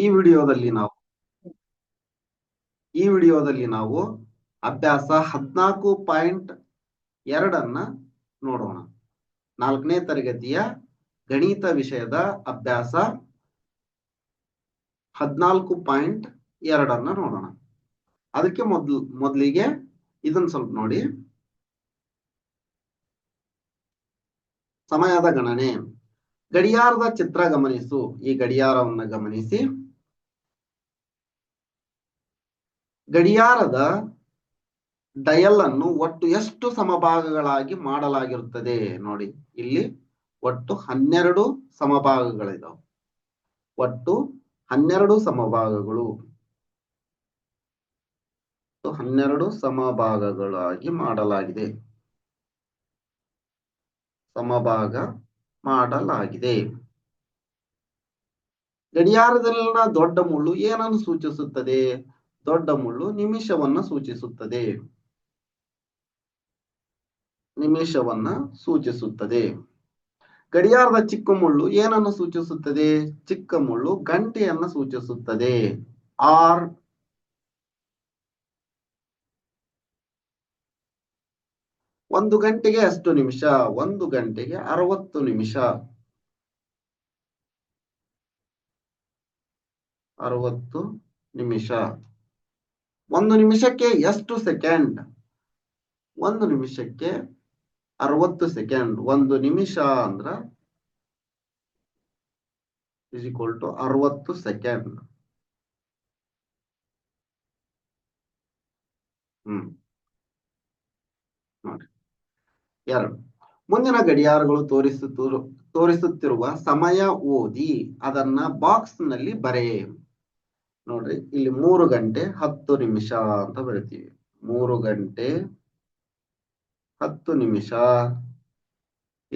ಈ ವಿಡಿಯೋದಲ್ಲಿ ನಾವು ಈ ವಿಡಿಯೋದಲ್ಲಿ ನಾವು ಅಭ್ಯಾಸ ಹದ್ನಾಲ್ಕು ಪಾಯಿಂಟ್ ಎರಡನ್ನ ನೋಡೋಣ. ನಾಲ್ಕನೇ ತರಗತಿಯ ಗಣಿತ ವಿಷಯದ ಅಭ್ಯಾಸ ಹದ್ನಾಲ್ಕು ಪಾಯಿಂಟ್ ಎರಡನ್ನ ನೋಡೋಣ. ಅದಕ್ಕೆ ಮೊದ್ಲು, ಮೊದಲಿಗೆ ಇದನ್ನ ಸ್ವಲ್ಪ ನೋಡಿ. ಸಮಯದ ಗಣನೆ. ಗಡಿಯಾರದ ಚಿತ್ರ ಗಮನಿಸು. ಈ ಗಡಿಯಾರವನ್ನ ಗಮನಿಸಿ. ಗಡಿಯಾರದ ಡಯಲ್ ಅನ್ನು ಒಟ್ಟು ಎಷ್ಟು ಸಮಭಾಗಗಳಾಗಿ ಮಾಡಲಾಗಿರುತ್ತದೆ? ನೋಡಿ, ಇಲ್ಲಿ ಒಟ್ಟು ಹನ್ನೆರಡು ಸಮಭಾಗಗಳಿದಾವೆ. ಒಟ್ಟು ಹನ್ನೆರಡು ಸಮಭಾಗಗಳು. ಹನ್ನೆರಡು ಸಮಭಾಗಗಳಾಗಿ ಮಾಡಲಾಗಿದೆ. ಸಮಭಾಗ ಮಾಡಲಾಗಿದೆ. ಗಡಿಯಾರದಲ್ಲಿನ ದೊಡ್ಡ ಮುಳ್ಳು ಏನನ್ನು ಸೂಚಿಸುತ್ತದೆ? ದೊಡ್ಡ ಮುಳ್ಳು ನಿಮಿಷವನ್ನ ಸೂಚಿಸುತ್ತದೆ. ನಿಮಿಷವನ್ನ ಸೂಚಿಸುತ್ತದೆ. ಗಡಿಯಾರದ ಚಿಕ್ಕ ಮುಳ್ಳು ಏನನ್ನು ಸೂಚಿಸುತ್ತದೆ? ಚಿಕ್ಕ ಮುಳ್ಳು ಗಂಟೆಯನ್ನ ಸೂಚಿಸುತ್ತದೆ. ಆರ್. ಒಂದು ಗಂಟೆಗೆ ಅಷ್ಟು ನಿಮಿಷ, ಒಂದು ಗಂಟೆಗೆ ಅರವತ್ತು ನಿಮಿಷ. ಅರವತ್ತು ನಿಮಿಷ. ಒಂದು ನಿಮಿಷಕ್ಕೆ ಎಷ್ಟು ಸೆಕೆಂಡ್? ಒಂದು ನಿಮಿಷಕ್ಕೆ ಅರವತ್ತು ಸೆಕೆಂಡ್. ಒಂದು ನಿಮಿಷ ಅಂದ್ರ ಇಸ್ ಟು ಅರವತ್ತು ಸೆಕೆಂಡ್. ಹ್ಮ್. ನೋಡಿ. ಎರಡು. ಮುಂದಿನ ಗಡಿಯಾರಗಳು ತೋರಿಸುತ್ತಿರು, ತೋರಿಸುತ್ತಿರುವ ಸಮಯ ಓದಿ ಅದನ್ನ ಬಾಕ್ಸ್ನಲ್ಲಿ ಬರೆ ನೋಡ್ರಿ, ಇಲ್ಲಿ ಮೂರು ಗಂಟೆ ಹತ್ತು ನಿಮಿಷ ಅಂತ ಬರಿತೀವಿ. ಮೂರು ಗಂಟೆ ಹತ್ತು ನಿಮಿಷ.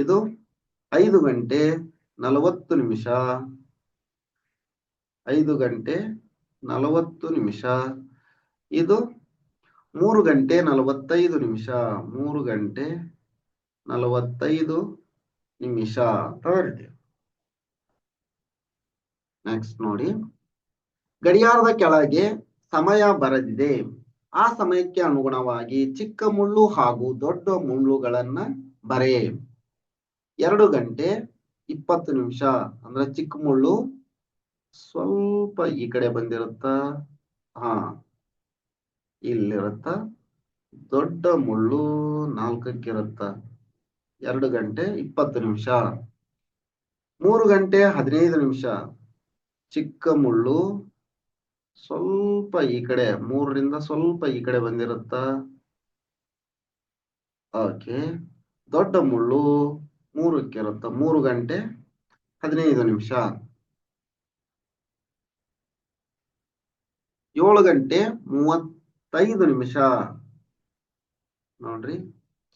ಇದು ಐದು ಗಂಟೆ ನಲವತ್ತು ನಿಮಿಷ. ಐದು ಗಂಟೆ ನಲವತ್ತು ನಿಮಿಷ. ಇದು ಮೂರು ಗಂಟೆ ನಲವತ್ತೈದು ನಿಮಿಷ. ಮೂರು ಗಂಟೆ ನಲವತ್ತೈದು ನಿಮಿಷ ಅಂತ ಬರಿತೀವಿ. ನೆಕ್ಸ್ಟ್ ನೋಡಿ. ಗಡಿಯಾರದ ಕೆಳಗೆ ಸಮಯ ಬರೆದಿದೆ. ಆ ಸಮಯಕ್ಕೆ ಅನುಗುಣವಾಗಿ ಚಿಕ್ಕ ಮುಳ್ಳು ಹಾಗೂ ದೊಡ್ಡ ಮುಳ್ಳುಗಳನ್ನ ಬರೆ. ಎರಡು ಗಂಟೆ ಇಪ್ಪತ್ತು ನಿಮಿಷ. ಅಂದ್ರೆ ಚಿಕ್ಕ ಮುಳ್ಳು ಸ್ವಲ್ಪ ಈ ಕಡೆ ಬಂದಿರುತ್ತ? ಹಾ. ಇಲ್ಲಿರುತ್ತ? ದೊಡ್ಡ ಮುಳ್ಳು ನಾಲ್ಕಕ್ಕಿರುತ್ತ? ಎರಡು ಗಂಟೆ ಇಪ್ಪತ್ತು ನಿಮಿಷ. ಮೂರು ಗಂಟೆ ಹದಿನೈದು ನಿಮಿಷ. ಚಿಕ್ಕ ಮುಳ್ಳು ಸ್ವಲ್ಪ ಈ ಕಡೆ ಮೂರರಿಂದ ಸ್ವಲ್ಪ ಈ ಕಡೆ ಬಂದಿರುತ್ತ? ಓಕೆ. ದೊಡ್ಡ ಮುಳ್ಳು ಮೂರಕ್ಕೆ ಇರುತ್ತ? ಮೂರು ಗಂಟೆ ಹದಿನೈದು ನಿಮಿಷ. ಏಳು ಗಂಟೆ ಮೂವತ್ತೈದು ನಿಮಿಷ. ನೋಡ್ರಿ,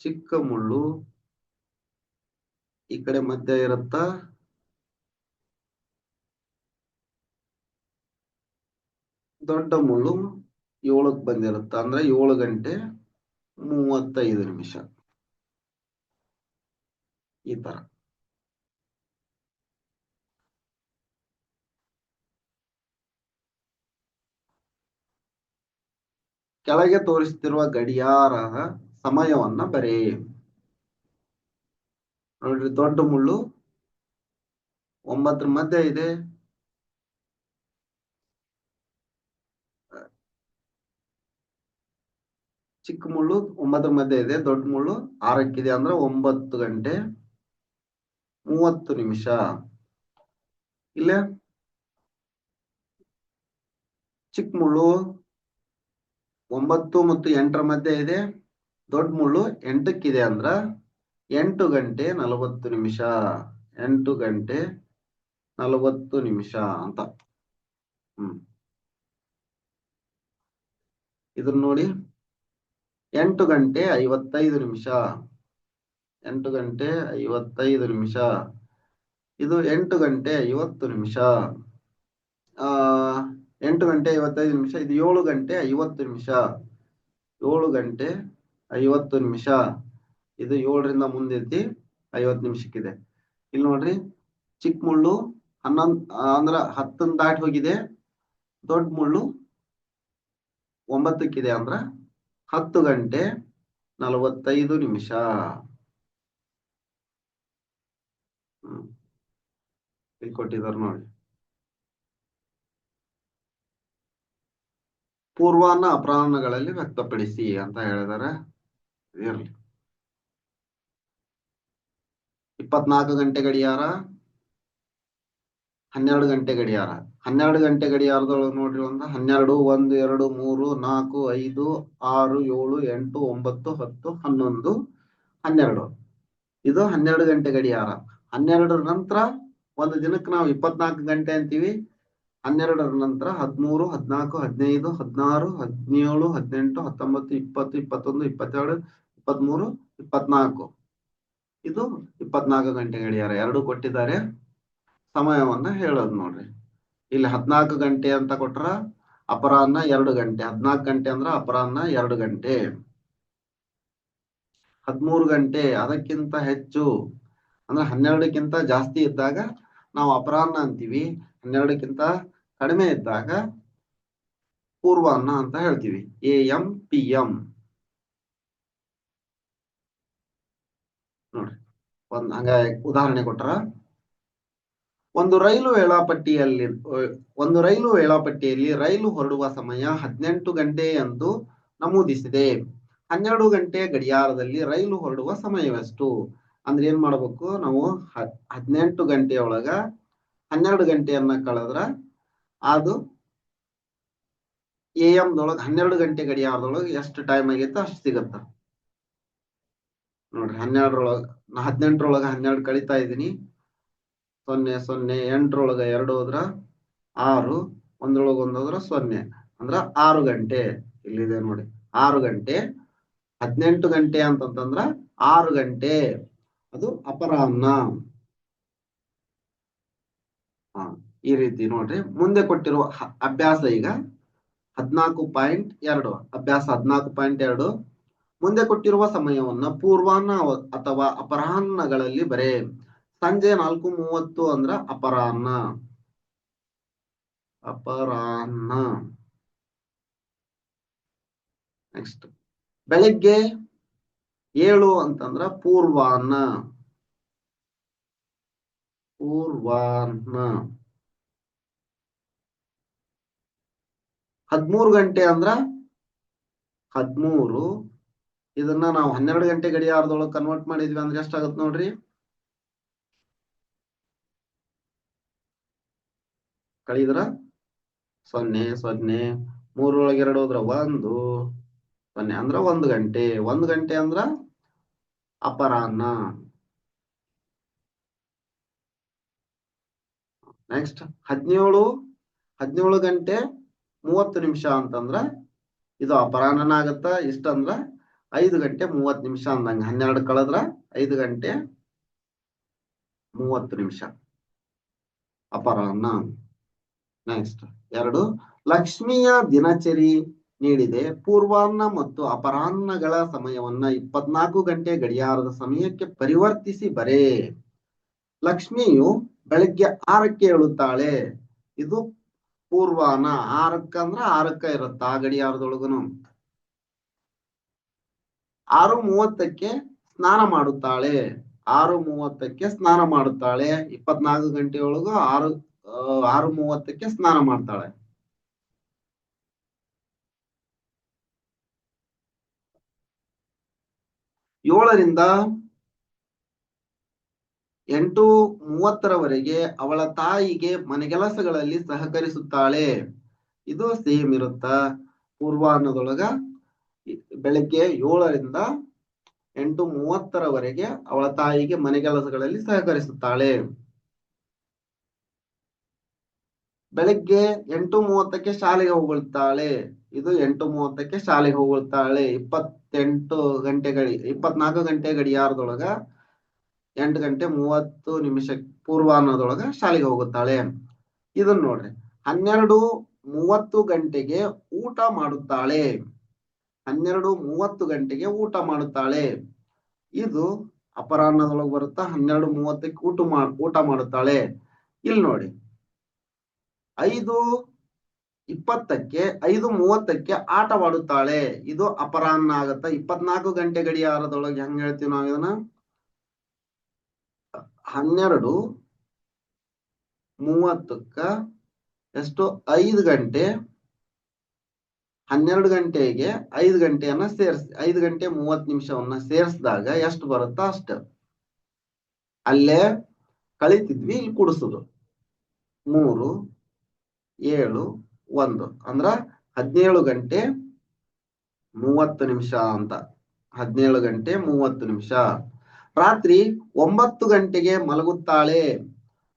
ಚಿಕ್ಕ ಮುಳ್ಳು ಈ ಕಡೆ ಮಧ್ಯ ಇರುತ್ತ? ದೊಡ್ಡ ಮುಳ್ಳು ಏಳಕ್ ಬಂದಿರುತ್ತ. ಅಂದ್ರೆ ಏಳು ಗಂಟೆ ಮೂವತ್ತೈದು ನಿಮಿಷ. ಈ ತರ. ಕೆಳಗೆ ತೋರಿಸ್ತಿರುವ ಗಡಿಯಾರದ ಸಮಯವನ್ನ ಬರೆ. ನೋಡ್ರಿ ದೊಡ್ಡ ಮುಳ್ಳು ಒಂಬತ್ತರ ಮಧ್ಯೆ ಇದೆ. ಚಿಕ್ಕ ಮುಳ್ಳು, ಒಂಬತ್ತರ ಮಧ್ಯೆ ಇದೆ, ದೊಡ್ಡ ಮುಳ್ಳು, ಆರಕ್ಕಿದೆ ಅಂದ್ರೆ ಒಂಬತ್ತು ಗಂಟೆ ಮೂವತ್ತು ನಿಮಿಷ. ಇಲ್ಲ? ಚಿಕ್ಕ ಮುಳ್ಳು ಒಂಬತ್ತು ಮತ್ತು ಎಂಟರ ಮಧ್ಯೆ ಇದೆ, ದೊಡ್ಡ ಮುಳ್ಳು ಎಂಟಕ್ಕಿದೆ ಅಂದ್ರ ಎಂಟು ಗಂಟೆ ನಲವತ್ತು ನಿಮಿಷ. ಎಂಟು ಗಂಟೆ ನಲವತ್ತು ನಿಮಿಷ ಅಂತ. ಹ್ಮ್. ಇದನ್ನ ನೋಡಿ. ಎಂಟು ಗಂಟೆ ಐವತ್ತೈದು ನಿಮಿಷ. ಎಂಟು ಗಂಟೆ ಐವತ್ತೈದು ನಿಮಿಷ. ಇದು ಎಂಟು ಗಂಟೆ ಐವತ್ತು ನಿಮಿಷ. ಎಂಟು ಗಂಟೆ ಐವತ್ತೈದು ನಿಮಿಷ, ಇದು ಏಳು ಗಂಟೆ ಐವತ್ತು ನಿಮಿಷ. ಏಳು ಗಂಟೆ ಐವತ್ತು ನಿಮಿಷ. ಇದು ಏಳರಿಂದ ಮುಂದೈತಿ ಐವತ್ತು ನಿಮಿಷಕ್ಕಿದೆ. ಇಲ್ಲಿ ನೋಡ್ರಿ ಚಿಕ್ಕ ಮುಳ್ಳು ಹನ್ನೊಂದ್, ಅಂದ್ರ ಹತ್ತನ್ ದಾಟಿ ಹೋಗಿದೆ. ದೊಡ್ಡ ಮುಳ್ಳು ಒಂಬತ್ತಕ್ಕಿದೆ ಅಂದ್ರ ಹತ್ತು ಗಂಟೆ ನಲವತ್ತೈದು ನಿಮಿಷ. ಇಲ್ಲಿ ಕೊಟ್ಟಿದ್ದಾರೆ ನೋಡಿ. ಪೂರ್ವಾನ್ನ ಅಪರಾಹ್ನಗಳಲ್ಲಿ ವ್ಯಕ್ತಪಡಿಸಿ ಅಂತ ಹೇಳಿದಾರೆ ಇಪ್ಪತ್ನಾಲ್ಕು ಗಂಟೆ ಗಡಿಯಾರ ಹನ್ನೆರಡು ಗಂಟೆ ಗಡಿಯಾರ. ಹನ್ನೆರಡು ಗಂಟೆ ಗಡಿಯಾರದೊಳಗೆ ನೋಡ್ರಿ ಒಂದು, ಹನ್ನೆರಡು, ಒಂದು, ಎರಡು, ಮೂರು, ನಾಲ್ಕು, ಐದು, ಆರು, ಏಳು, ಎಂಟು, ಒಂಬತ್ತು, ಹತ್ತು, ಹನ್ನೊಂದು, ಹನ್ನೆರಡು. ಇದು ಹನ್ನೆರಡು ಗಂಟೆ ಗಡಿಯಾರ. ಹನ್ನೆರಡರ ನಂತರ ಒಂದು ದಿನಕ್ಕೆ ನಾವು ಇಪ್ಪತ್ನಾಲ್ಕು ಗಂಟೆ ಅಂತೀವಿ. ಹನ್ನೆರಡರ ನಂತರ ಹದಿಮೂರು, ಹದಿನಾಲ್ಕು, ಹದಿನೈದು, ಹದಿನಾರು, ಹದಿನೇಳು, ಹದಿನೆಂಟು, ಹತ್ತೊಂಬತ್ತು, ಇಪ್ಪತ್ತು, ಇಪ್ಪತ್ತೊಂದು, ಇಪ್ಪತ್ತೆರಡು ಇಪ್ಪತ್ಮೂರು ಇಪ್ಪತ್ನಾಲ್ಕು ಇದು ಇಪ್ಪತ್ನಾಲ್ಕು ಗಂಟೆ ಗಡಿಯಾರ. ಎರಡು ಕೊಟ್ಟಿದ್ದಾರೆ. ಸಮಯವನ್ನ ಹೇಳೋದು ನೋಡ್ರಿ. ಇಲ್ಲಿ ಹದ್ನಾಲ್ಕು ಗಂಟೆ ಅಂತ ಕೊಟ್ರ ಅಪರಾಹ್ನ ಎರಡು ಗಂಟೆ. ಹದ್ನಾಲ್ಕು ಗಂಟೆ ಅಂದ್ರ ಅಪರಾಹ್ನ ಎರಡು ಗಂಟೆ. ಹದ್ಮೂರು ಗಂಟೆ, ಅದಕ್ಕಿಂತ ಹೆಚ್ಚು, ಅಂದ್ರೆ ಹನ್ನೆರಡಕ್ಕಿಂತ ಜಾಸ್ತಿ ಇದ್ದಾಗ ನಾವು ಅಪರಾಹ್ನ ಅಂತೀವಿ. ಹನ್ನೆರಡಕ್ಕಿಂತ ಕಡಿಮೆ ಇದ್ದಾಗ ಪೂರ್ವಾಹ್ನ ಅಂತ ಹೇಳ್ತೀವಿ. A M, P M. ನೋಡ್ರಿ. ಒಂದ್ ಹಂಗ ಉದಾಹರಣೆ ಕೊಟ್ರ ಒಂದು ರೈಲು ವೇಳಾಪಟ್ಟಿಯಲ್ಲಿ, ಒಂದು ರೈಲು ವೇಳಾಪಟ್ಟಿಯಲ್ಲಿ ರೈಲು ಹೊರಡುವ ಸಮಯ ಹದಿನೆಂಟು ಗಂಟೆ ಎಂದು ನಮೂದಿಸಿದೆ. ಹನ್ನೆರಡು ಗಂಟೆ ಗಡಿಯಾರದಲ್ಲಿ ರೈಲು ಹೊರಡುವ ಸಮಯವೆಷ್ಟು? ಅಂದ್ರೆ ಏನ್ ಮಾಡ್ಬೇಕು ನಾವು? ಹದಿನೆಂಟು ಗಂಟೆಯೊಳಗ ಹನ್ನೆರಡು ಗಂಟೆಯನ್ನ ಕಳೆದ್ರ ಅದು ಎ ಎಂ ದೊಳಗ, ಹನ್ನೆರಡು ಗಂಟೆ ಗಡಿಯಾರದೊಳಗೆ ಎಷ್ಟು ಟೈಮ್ ಆಗೈತೆ ಅಷ್ಟು ಸಿಗತ್ತ. ನೋಡ್ರಿ, ಹನ್ನೆರಡರೊಳಗ ನಾ ಹದಿನೆಂಟರೊಳಗ ಹನ್ನೆರಡು ಕಳಿತಾ ಇದ್ದೀನಿ. ಸೊನ್ನೆ ಸೊನ್ನೆ, ಎಂಟರೊಳಗ ಎರಡು ಹೋದ್ರ ಆರು, ಒಂದ್ರೊಳಗ ಒಂದ್ ಹೋದ್ರ ಸೊನ್ನೆ. ಅಂದ್ರ ಆರು ಗಂಟೆ. ಇಲ್ಲಿದೆ ನೋಡಿ. ಆರು ಗಂಟೆ, ಹದಿನೆಂಟು ಗಂಟೆ ಅಂತಂತಂದ್ರ ಆರು ಗಂಟೆ. ಅದು ಅಪರಾಹ್ನ. ಈ ರೀತಿ ನೋಡ್ರಿ. ಮುಂದೆ ಕೊಟ್ಟಿರುವ ಅಭ್ಯಾಸ ಈಗ ಹದ್ನಾಲ್ಕು ಪಾಯಿಂಟ್ ಎರಡು. ಅಭ್ಯಾಸ ಹದ್ನಾಲ್ಕು ಪಾಯಿಂಟ್ ಎರಡು. ಮುಂದೆ ಕೊಟ್ಟಿರುವ ಸಮಯವನ್ನ ಪೂರ್ವಾಹ್ನ ಅಥವಾ ಅಪರಾಹ್ನಗಳಲ್ಲಿ ಬರೆ. ಸಂಜೆ ನಾಲ್ಕು ಮೂವತ್ತು ಅಂದ್ರ ಅಪರಾಹ್ನ. ಅಪರಾಹ್ನ. ನೆಕ್ಸ್ಟ್ ಬೆಳಿಗ್ಗೆ ಏಳು ಅಂತಂದ್ರ ಪೂರ್ವಾಹ್ನ. ಪೂರ್ವಾಹ್ನ. ಹದ್ಮೂರು ಗಂಟೆ ಅಂದ್ರ ಹದ್ಮೂರು. ಇದನ್ನ ನಾವು ಹನ್ನೆರಡು ಗಂಟೆ ಗಡಿಯಾರದೊಳಗೆ ಕನ್ವರ್ಟ್ ಮಾಡಿದ್ವಿ ಅಂದ್ರೆ ಎಷ್ಟಾಗತ್ತೆ ನೋಡ್ರಿ? ಕಳಿದ್ರ? ಸೊನ್ನೆ ಸೊನ್ನೆ. ಮೂರೊಳಗೆ ಎರಡು ಹೋದ್ರ ಒಂದು. ಸೊನ್ನೆ ಅಂದ್ರ ಒಂದು ಗಂಟೆ. ಒಂದು ಗಂಟೆ ಅಂದ್ರ ಅಪರಾಹ್ನ. ನೆಕ್ಸ್ಟ್ ಹದಿನೇಳು. ಹದಿನೇಳು ಗಂಟೆ ಮೂವತ್ತು ನಿಮಿಷ ಅಂತಂದ್ರ ಇದು ಅಪರಾಹ್ನ ಆಗತ್ತ ಇಷ್ಟಂದ್ರ ಐದು ಗಂಟೆ ಮೂವತ್ತು ನಿಮಿಷ ಅಂದಂಗ. ಹನ್ನೆರಡು ಕಳೆದ್ರ ಐದು ಗಂಟೆ ಮೂವತ್ತು ನಿಮಿಷ. ಅಪರಾಹ್ನ. ನೆಕ್ಸ್ಟ್ ಎರಡು, ಲಕ್ಷ್ಮಿಯ ದಿನಚರಿ ನೀಡಿದೆ. ಪೂರ್ವಾಹ್ನ ಮತ್ತು ಅಪರಾಹ್ನಗಳ ಸಮಯವನ್ನ ಇಪ್ಪತ್ನಾಲ್ಕು ಗಂಟೆ ಗಡಿಯಾರದ ಸಮಯಕ್ಕೆ ಪರಿವರ್ತಿಸಿ ಬರೆ. ಲಕ್ಷ್ಮಿಯು ಬೆಳಗ್ಗೆ ಆರಕ್ಕೆ ಏಳುತ್ತಾಳೆ. ಇದು ಪೂರ್ವಾನ ಆರಕ್ಕ ಅಂದ್ರ ಆರಕ್ಕ ಇರುತ್ತ ಆ ಗಡಿಯಾರದೊಳಗನು. ಆರು ಮೂವತ್ತಕ್ಕೆ ಸ್ನಾನ ಮಾಡುತ್ತಾಳೆ. ಆರು ಮೂವತ್ತಕ್ಕೆ ಸ್ನಾನ ಮಾಡುತ್ತಾಳೆ. ಇಪ್ಪತ್ನಾಲ್ಕು ಗಂಟೆಯೊಳಗೂ ಆರು ಆರು ಮೂವತ್ತಕ್ಕೆ ಸ್ನಾನ ಮಾಡ್ತಾಳೆ. ಏಳರಿಂದ ಎಂಟು ಮೂವತ್ತರವರೆಗೆ ಅವಳ ತಾಯಿಗೆ ಮನೆಗೆಲಸಗಳಲ್ಲಿ ಸಹಕರಿಸುತ್ತಾಳೆ. ಇದು ಸೇಮ್ ಇರುತ್ತ? ಪೂರ್ವಾಹ್ನದೊಳಗ ಬೆಳಗ್ಗೆ ಏಳರಿಂದ ಎಂಟು ಮೂವತ್ತರವರೆಗೆ ಅವಳ ತಾಯಿಗೆ ಮನೆಗೆಲಸಗಳಲ್ಲಿ ಸಹಕರಿಸುತ್ತಾಳೆ. ಬೆಳಗ್ಗೆ ಎಂಟು ಮೂವತ್ತಕ್ಕೆ ಶಾಲೆಗೆ ಹೋಗುತ್ತಾಳೆ ಇದು ಎಂಟು ಮೂವತ್ತಕ್ಕೆ ಶಾಲೆಗೆ ಹೋಗುತ್ತಾಳೆ ಇಪ್ಪತ್ತೆಂಟು ಗಂಟೆ ಗಡಿ ಇಪ್ಪತ್ನಾಲ್ಕು ಗಂಟೆ ಗಡಿಯಾರದೊಳಗ ಎಂಟು ಗಂಟೆ ಮೂವತ್ತು ನಿಮಿಷ ಪೂರ್ವಾಹ್ನದೊಳಗ ಶಾಲೆಗೆ ಹೋಗುತ್ತಾಳೆ. ಇದನ್ನ ನೋಡ್ರಿ. ಹನ್ನೆರಡು ಮೂವತ್ತು ಗಂಟೆಗೆ ಊಟ ಮಾಡುತ್ತಾಳೆ. ಹನ್ನೆರಡು ಮೂವತ್ತು ಗಂಟೆಗೆ ಊಟ ಮಾಡುತ್ತಾಳೆ. ಇದು ಅಪರಾಹ್ನದೊಳಗೆ ಬರುತ್ತಾ ಹನ್ನೆರಡು ಮೂವತ್ತಕ್ಕೆ ಊಟ ಮಾ, ಊಟ ಮಾಡುತ್ತಾಳೆ. ಇಲ್ಲಿ ನೋಡಿ. ಐದು ಇಪ್ಪತ್ತಕ್ಕೆ, ಐದು ಮೂವತ್ತಕ್ಕೆ ಆಟವಾಡುತ್ತಾಳೆ. ಇದು ಅಪರಾಹ್ನ ಆಗತ್ತ. ಇಪ್ಪತ್ನಾಲ್ಕು ಗಂಟೆ ಗಡಿಯಾರದೊಳಗೆ ಹೆಂಗ್ ಹೇಳ್ತೀವಿ ನಾವು ಇದನ್ನ? ಹನ್ನೆರಡು ಮೂವತ್ತಕ್ಕ ಎಷ್ಟು? ಐದು ಗಂಟೆ. ಹನ್ನೆರಡು ಗಂಟೆಗೆ ಐದು ಗಂಟೆಯನ್ನ ಸೇರ್ಸ್, ಐದು ಗಂಟೆ ಮೂವತ್ ನಿಮಿಷವನ್ನ ಸೇರಿಸಿದಾಗ ಎಷ್ಟು ಬರುತ್ತಾ ಅಷ್ಟ. ಅಲ್ಲೇ ಕಳಿತಿದ್ವಿ, ಇಲ್ಲಿ ಕುಡಿಸುದು. ಮೂರು ಏಳು, ಒಂದು. ಅಂದ್ರ ಹದಿನೇಳು ಗಂಟೆ ಮೂವತ್ತು ನಿಮಿಷ ಅಂತ. ಹದಿನೇಳು ಗಂಟೆ ಮೂವತ್ತು ನಿಮಿಷ. ರಾತ್ರಿ ಒಂಬತ್ತು ಗಂಟೆಗೆ ಮಲಗುತ್ತಾಳೆ.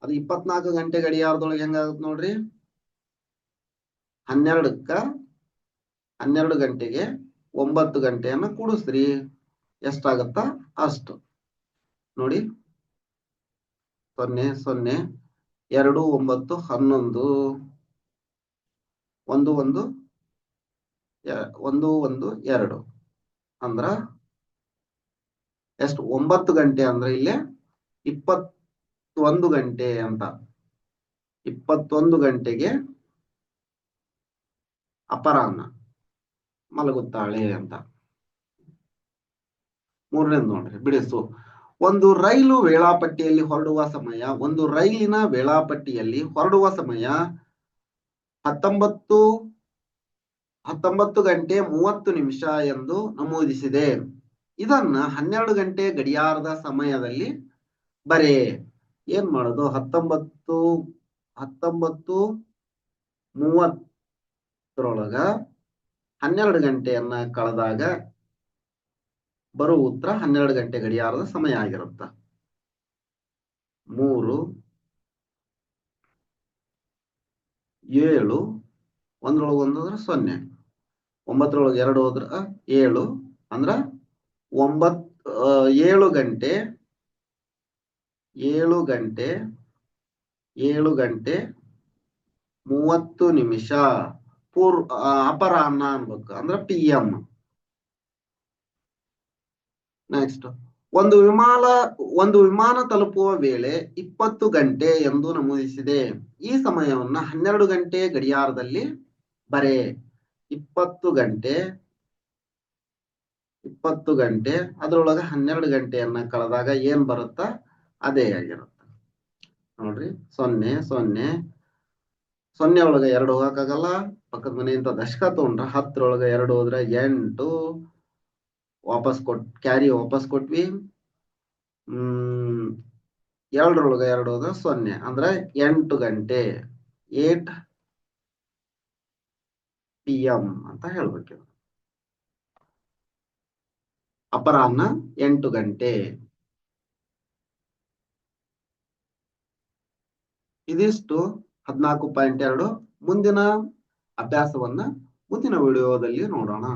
ಅದು ಇಪ್ಪತ್ನಾಲ್ಕು ಗಂಟೆ ಗಡಿಯಾರದೊಳಗೆ ಹೆಂಗಾಗುತ್ತೆ ನೋಡ್ರಿ? ಹನ್ನೆರಡಕ್ಕ ಹನ್ನೆರಡು ಗಂಟೆಗೆ ಒಂಬತ್ತು ಗಂಟೆಯನ್ನ ಕೂಡಿಸ್ರಿ. ಎಷ್ಟಾಗತ್ತ? ಅಷ್ಟು. ನೋಡಿ. ಸೊನ್ನೆ ಸೊನ್ನೆ, ಎರಡು, ಒಂಬತ್ತು, ಹನ್ನೊಂದು. ಒಂದು ಒಂದು ಒಂದು ಒಂದು, ಎರಡು. ಅಂದ್ರ ಎಷ್ಟು? ಒಂಬತ್ತು ಗಂಟೆ ಅಂದ್ರೆ ಇಲ್ಲಿ ಇಪ್ಪತ್ತೊಂದು ಗಂಟೆ ಅಂತ. ಇಪ್ಪತ್ತೊಂದು ಗಂಟೆಗೆ ಅಪರಾಹ್ನ ಮಲಗುತ್ತಾಳೆ ಅಂತ. ಮೂರನೇದು ನೋಡ್ರಿ, ಬಿಡಿಸು. ಒಂದು ರೈಲು ವೇಳಾಪಟ್ಟಿಯಲ್ಲಿ ಹೊರಡುವ ಸಮಯ, ಒಂದು ರೈಲಿನ ವೇಳಾಪಟ್ಟಿಯಲ್ಲಿ ಹೊರಡುವ ಸಮಯ ಹತ್ತೊಂಬತ್ತು ಹತ್ತೊಂಬತ್ತು ಗಂಟೆ ಮೂವತ್ತು ನಿಮಿಷ ಎಂದು ನಮೂದಿಸಿದೆ. ಇದನ್ನ ಹನ್ನೆರಡು ಗಂಟೆ ಗಡಿಯಾರದ ಸಮಯದಲ್ಲಿ ಬರೆ. ಏನ್ ಮಾಡೋದು? ಹತ್ತೊಂಬತ್ತು ಹತ್ತೊಂಬತ್ತು ಮೂವತ್ತರೊಳಗ ಹನ್ನೆರಡು ಗಂಟೆಯನ್ನ ಕಳೆದಾಗ ಬರುವ ಉತ್ತರ ಹನ್ನೆರಡು ಗಂಟೆ ಗಡಿಯಾರದ ಸಮಯ ಆಗಿರುತ್ತ. ಮೂರು ಏಳು, ಒಂದ್ರೊಳಗೆ ಒಂದು ಅಂದ್ರೆ ಸೊನ್ನೆ. ಒಂಬತ್ತರೊಳಗೆ ಎರಡು ಹೋದ್ರ ಏಳು, ಅಂದ್ರ ಒಂಬತ್ ಏಳು ಗಂಟೆ ಏಳು ಗಂಟೆ ಏಳು ಗಂಟೆ, ಮೂವತ್ತು ನಿಮಿಷ. ಪೂರ್ ಅಪರಾಹ್ನ ಅನ್ಬೇಕು, ಅಂದ್ರ ಪಿ ಎಂ ನೆಕ್ಸ್ಟ್ ಒಂದು ವಿಮಾನ ಒಂದು ವಿಮಾನ ತಲುಪುವ ವೇಳೆ ಇಪ್ಪತ್ತು ಗಂಟೆ ಎಂದು ನಮೂದಿಸಿದೆ. ಈ ಸಮಯವನ್ನು ಹನ್ನೆರಡು ಗಂಟೆ ಗಡಿಯಾರದಲ್ಲಿ ಬರೆ. ಇಪ್ಪತ್ತು ಗಂಟೆ ಇಪ್ಪತ್ತು ಗಂಟೆ, ಅದರೊಳಗೆ ಹನ್ನೆರಡು ಗಂಟೆಯನ್ನ ಕಳೆದಾಗ ಏನ್ ಬರುತ್ತ? ಅದೇ ಆಗಿರುತ್ತೆ. ನೋಡ್ರಿ, ಸೊನ್ನೆ ಸೊನ್ನೆ. ಸೊನ್ನೆ ಒಳಗ ಎರಡು ಹೋಗಕ್ಕಾಗಲ್ಲ. ಪಕ್ಕದ ಮನೆಯಿಂದ ದಶಕ ತಗೊಂಡ್ರ ಹತ್ತರೊಳಗ ಎರಡು ಹೋದ್ರೆ ಎಂಟು. ವಾಪಸ್ ಕೊಟ್, ಕ್ಯಾರಿ ವಾಪಸ್ ಕೊಟ್ವಿ. ಹ್ಮ್, ಎರಡರೊಳಗ ಎರಡು ಹೋದ ಸೊನ್ನೆ, ಅಂದ್ರೆ ಎಂಟು ಗಂಟೆ, ಏಟ್ ಪಿ ಎಂ ಅಂತ ಹೇಳ್ಬೇಕು ಅಪರಾಹ್ನ ಎಂಟು ಗಂಟೆ. ಇದಿಷ್ಟು ಹದಿನಾಲ್ಕು ಪಾಯಿಂಟ್ ಎರಡು. ಮುಂದಿನ ಅಭ್ಯಾಸವನ್ನ ಮುಂದಿನ ವಿಡಿಯೋದಲ್ಲಿ ನೋಡೋಣ.